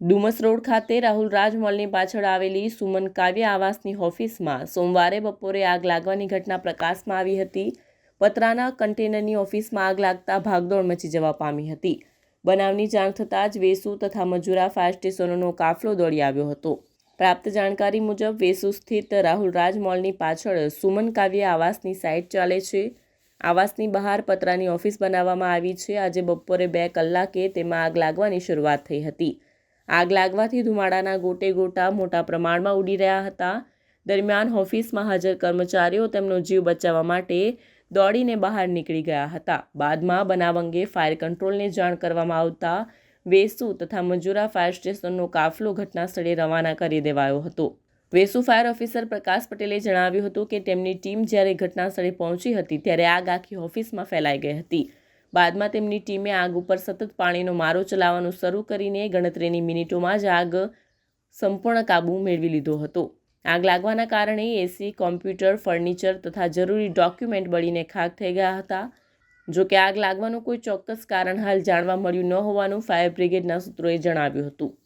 Dumas road ખાતે રાહુલ રાજ મોલની પાછળ આવેલી સુમન કાવ્ય આવાસની ઓફિસમાં સોમવારે બપોરે આગ લાગવાની ઘટના પ્રકાશમાં આવી હતી. પતરાના કન્ટેનરની ઓફિસમાં આગ લાગતા ભાગદોડ મચી જવા પામી હતી. બનાવની જાણ થતાં જ વેસુ તથા મજુરા ફાયર સ્ટેશનોનો કાફલો દોડી આવ્યો હતો. પ્રાપ્ત જાણકારી મુજબ, વેસુ સ્થિત રાહુલ રાજ મોલની પાછળ સુમન કાવ્ય આવાસની સાઇટ ચાલે છે. આવાસની બહાર પતરાની ઓફિસ બનાવવામાં આવી છે. આજે બપોરે બે કલાકે તેમાં આગ લાગવાની શરૂઆત થઈ હતી. આગ લાગવાથી ધુમાડાના ગોટે ગોટા મોટા પ્રમાણમાં ઉડી રહ્યા હતા. દરમિયાન ઓફિસમાં હાજર કર્મચારીઓ તેમનો જીવ બચાવવા માટે દોડીને બહાર નીકળી ગયા હતા. બાદમાં બનાવ અંગે ફાયર કંટ્રોલને જાણ કરવામાં આવતા વેસુ તથા મજુરા ફાયર સ્ટેશનનો કાફલો ઘટનાસ્થળે રવાના કરી દેવાયો હતો. વેસુ ફાયર ઓફિસર પ્રકાશ પટેલે જણાવ્યું હતું કે તેમની ટીમ જ્યારે ઘટનાસ્થળે પહોંચી હતી ત્યારે આગ આખી ઓફિસમાં ફેલાઈ ગઈ હતી. બાદમાં તેમની ટીમે આગ ઉપર સતત પાણીનો મારો ચલાવવાનું શરૂ કરીને ગણતરીની મિનિટોમાં જ આગ સંપૂર્ણ કાબૂ મેળવી લીધો હતો. આગ લાગવાના કારણે એસી કોમ્પ્યુટર, ફર્નિચર તથા જરૂરી ડોક્યુમેન્ટ બળીને ખાક થઈ ગયા હતા. જો કે આગ લાગવાનું કોઈ ચોક્કસ કારણ હાલ જાણવા મળ્યું ન હોવાનું ફાયર બ્રિગેડના સૂત્રોએ જણાવ્યું હતું.